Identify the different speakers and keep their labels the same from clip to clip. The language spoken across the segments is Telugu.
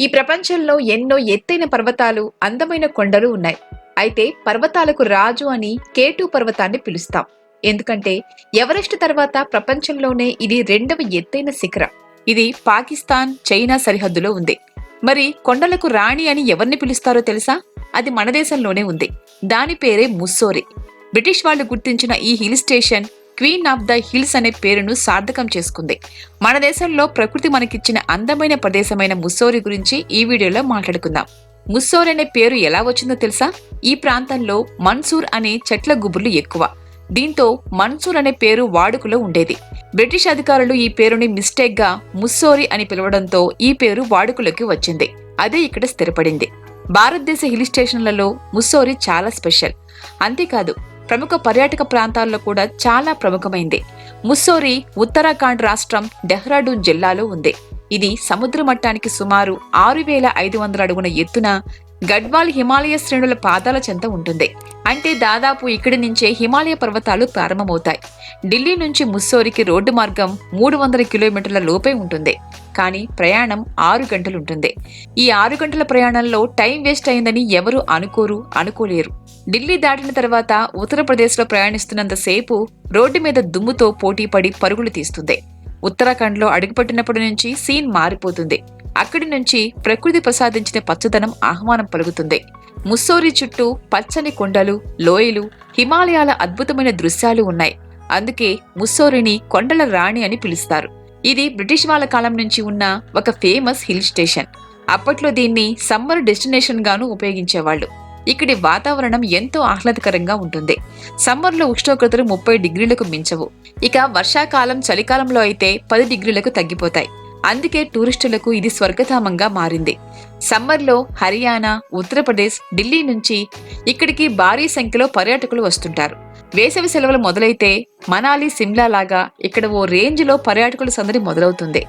Speaker 1: ఈ ప్రపంచంలో ఎన్నో ఎత్తైన పర్వతాలు అందమైన కొండలు ఉన్నాయి. అయితే పర్వతాలకు రాజు అని కేటు పర్వతాన్ని పిలుస్తాం. ఎందుకంటే ఎవరెస్ట్ తర్వాత ప్రపంచంలోనే ఇది రెండవ ఎత్తైన శిఖరం. ఇది పాకిస్తాన్ చైనా సరిహద్దులో ఉంది. మరి కొండలకు రాణి అని ఎవరిని పిలుస్తారో తెలుసా? అది మన దేశంలోనే ఉంది. దాని పేరే ముస్సోరి. బ్రిటిష్ వాళ్ళు గుర్తించిన ఈ hill station queen of the hills అనే పేరును సార్థకం చేసుకుంది. మన దేశంలో ప్రకృతి మనకిచ్చిన అందమైన ప్రదేశమైన ముస్సోరి గురించి ఈ వీడియోలో మాట్లాడుకుందాం. ముస్సోర్ అనే పేరు ఎలా వచ్చిందో తెలుసా? ఈ ప్రాంతంలో మన్సూర్ అనే చెట్ల గుబుర్లు ఎక్కువ. దీంతో మన్సూర్ అనే పేరు వాడుకలో ఉండేది. బ్రిటిష్ అధికారులు ఈ పేరుని మిస్టేక్గా ముస్సోరి అని పిలవడంతో ఈ పేరు వాడుకలోకి వచ్చింది. అదే ఇక్కడ స్థిరపడింది. భారతదేశ హిల్ స్టేషన్లలో ముస్సోరి చాలా స్పెషల్. అంతేకాదు ప్రముఖ పర్యాటక ప్రాంతాల్లో కూడా చాలా ప్రముఖమైంది. ముస్సోరి ఉత్తరాఖండ్ రాష్ట్రం డెహ్రాడూన్ జిల్లాలో ఉంది. ఇది సముద్ర మట్టానికి సుమారు ఆరు వేల ఐదు వందల అడుగున ఎత్తున గడ్వాల్ హిమాలయ శ్రేణుల పాదాల చెంత ఉంటుంది. అంటే దాదాపు ఇక్కడి నుంచే హిమాలయ పర్వతాలు ప్రారంభమవుతాయి. ఢిల్లీ నుంచి ముస్సోరికి రోడ్డు మార్గం మూడు వందల కిలోమీటర్ల లోపే ఉంటుంది. కానీ ప్రయాణం ఆరు గంటలు ఉంటుంది ఈ ఆరు గంటల ప్రయాణంలో టైం వేస్ట్ అయిందని ఎవరు అనుకోరు అనుకోలేరు. ఢిల్లీ దాటిన తర్వాత ఉత్తరప్రదేశ్లో ప్రయాణిస్తున్నంతసేపు రోడ్డు మీద దుమ్ముతో పోటీపడి పరుగులు తీస్తుంది. ఉత్తరాఖండ్లో అడుగుపెట్టినప్పటి నుంచి సీన్ మారిపోతుంది. అక్కడి నుంచి ప్రకృతి ప్రసాదించిన పచ్చదనం ఆహ్వానం పలుకుతుంది. ముస్సోరి చుట్టూ పచ్చని కొండలు లోయలు హిమాలయాల అద్భుతమైన దృశ్యాలు ఉన్నాయి. అందుకే ముస్సోరిని కొండల రాణి అని పిలుస్తారు. ఇది బ్రిటిష్ వాళ్ళ కాలం నుంచి ఉన్న ఒక ఫేమస్ హిల్ స్టేషన్. అప్పట్లో దీన్ని సమ్మర్ డెస్టినేషన్ గాను ఉపయోగించేవాళ్ళు. ఇక్కడి వాతావరణం ఎంతో ఆహ్లాదకరంగా ఉంటుంది. సమ్మర్లో ఉష్ణోగ్రతలు ముప్పై డిగ్రీలకు మించవు. ఇక వర్షాకాలం చలికాలంలో అయితే పది డిగ్రీలకు తగ్గిపోతాయి. అందుకే టూరిస్టులకు ఇది స్వర్గధామంగా మారింది. సమ్మర్లో హర్యానా ఉత్తరప్రదేశ్ ఢిల్లీ నుంచి ఇక్కడికి భారీ సంఖ్యలో పర్యాటకులు వస్తుంటారు. వేసవి సెలవులు మొదలైతే మనాలి సిమ్లా లాగా ఇక్కడ ఓ రేంజ్లో పర్యాటకుల సందడి మొదలవుతుంది.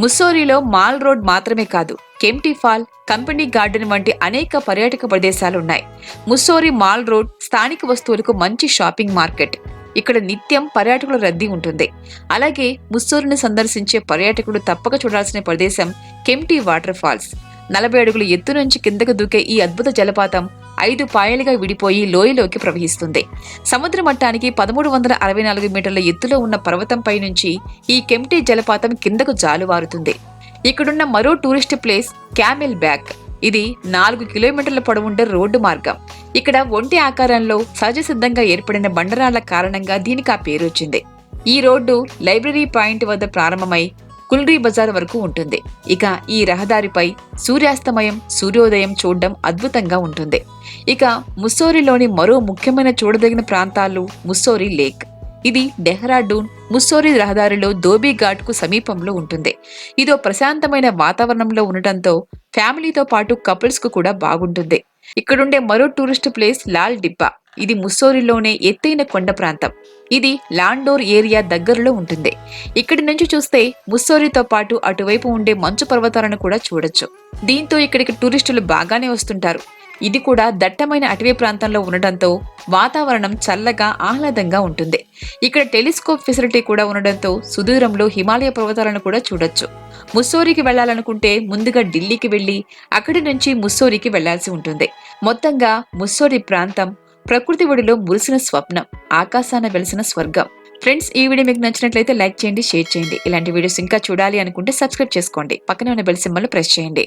Speaker 1: ముస్సోరిలో మాల్ రోడ్ మాత్రమే కాదు కెంప్టీ ఫాల్ కంపెనీ గార్డెన్ వంటి అనేక పర్యాటక ప్రదేశాలు ఉన్నాయి ముస్సోరి మాల్ రోడ్ స్థానిక వస్తువులకు మంచి షాపింగ్ మార్కెట్. ఇక్కడ నిత్యం పర్యాటకుల రద్దీ ఉంటుంది. అలాగే ముస్సూరుని సందర్శించే పర్యాటకులు తప్పక చూడాల్సిన ప్రదేశం కెమ్టీ వాటర్ ఫాల్స్. నలభై అడుగుల ఎత్తు నుంచి కిందకు దూకే ఈ అద్భుత జలపాతం ఐదు పాయలుగా విడిపోయి లోయలోకి ప్రవహిస్తుంది. సముద్ర మట్టానికి పదమూడు వందల అరవై నాలుగు మీటర్ల ఎత్తులో ఉన్న పర్వతంపై నుంచి ఈ కెమ్టీ జలపాతం కిందకు జాలువారుతుంది. ఇక్కడున్న మరో టూరిస్ట్ ప్లేస్ క్యామెల్ బ్యాక్. ఇది నాలుగు కిలోమీటర్ల పొడవుండే రోడ్డు మార్గం. ఇక్కడ ఒంటి ఆకారంలో సహజ సిద్ధంగా ఏర్పడిన బండరాళ్ళ కారణంగా దీనికి ఆ పేరు వచ్చింది ఈ రోడ్డు లైబ్రరీ పాయింట్ వద్ద ప్రారంభమై కుల్రీ బజార్ వరకు ఉంటుంది. ఇక ఈ రహదారిపై సూర్యాస్తమయం సూర్యోదయం చూడడం అద్భుతంగా ఉంటుంది. ఇక ముస్సోరిలోని మరో ముఖ్యమైన చూడదగిన ప్రాంతాలు ముస్సోరి లేక్. ఇది డెహ్రాడూన్ ముస్సోరి రహదారిలో ధోబీ ఘాట్కు సమీపంలో ఉంటుంది. ఇదో ప్రశాంతమైన వాతావరణంలో ఉండటంతో ఫ్యామిలీతో పాటు కపుల్స్కు కూడా బాగుంటుంది. ఇక్కడుండే మరో టూరిస్ట్ ప్లేస్ లాల్ డిబ్బా. ఇది ముస్సోరిలోనే ఎత్తైన కొండ ప్రాంతం. ఇది లాండోర్ ఏరియా దగ్గరలో ఉంటుంది. ఇక్కడి నుంచి చూస్తే ముస్సోరితో పాటు అటువైపు ఉండే మంచు పర్వతాలను కూడా చూడొచ్చు. దీంతో ఇక్కడికి టూరిస్టులు బాగానే వస్తుంటారు. ఇది కూడా దట్టమైన అటవీ ప్రాంతంలో ఉండడంతో వాతావరణం చల్లగా ఆహ్లాదంగా ఉంటుంది. ఇక్కడ టెలిస్కోప్ ఫెసిలిటీ కూడా ఉండడంతో సుదూరంలో హిమాలయ పర్వతాలను కూడా చూడొచ్చు. ముస్సోరికి వెళ్ళాలనుకుంటే ముందుగా ఢిల్లీకి వెళ్ళి అక్కడి నుంచి ముస్సోరికి వెళ్ళాల్సి ఉంటుంది. మొత్తంగా ముస్సోరి ప్రాంతం ప్రకృతి ఒడిలో మురిసిన స్వప్నం ఆకాశాన వెలిసిన స్వర్గం. ఫ్రెండ్స్ ఈ వీడియో మీకు నచ్చినట్లయితే లైక్ చేయండి షేర్ చేయండి. ఇలాంటి వీడియోస్ ఇంకా చూడాలి అనుకుంటే సబ్స్క్రైబ్ చేసుకోండి. పక్కనే ఉన్న బెల్ సింబల్ ప్రెస్ చేయండి.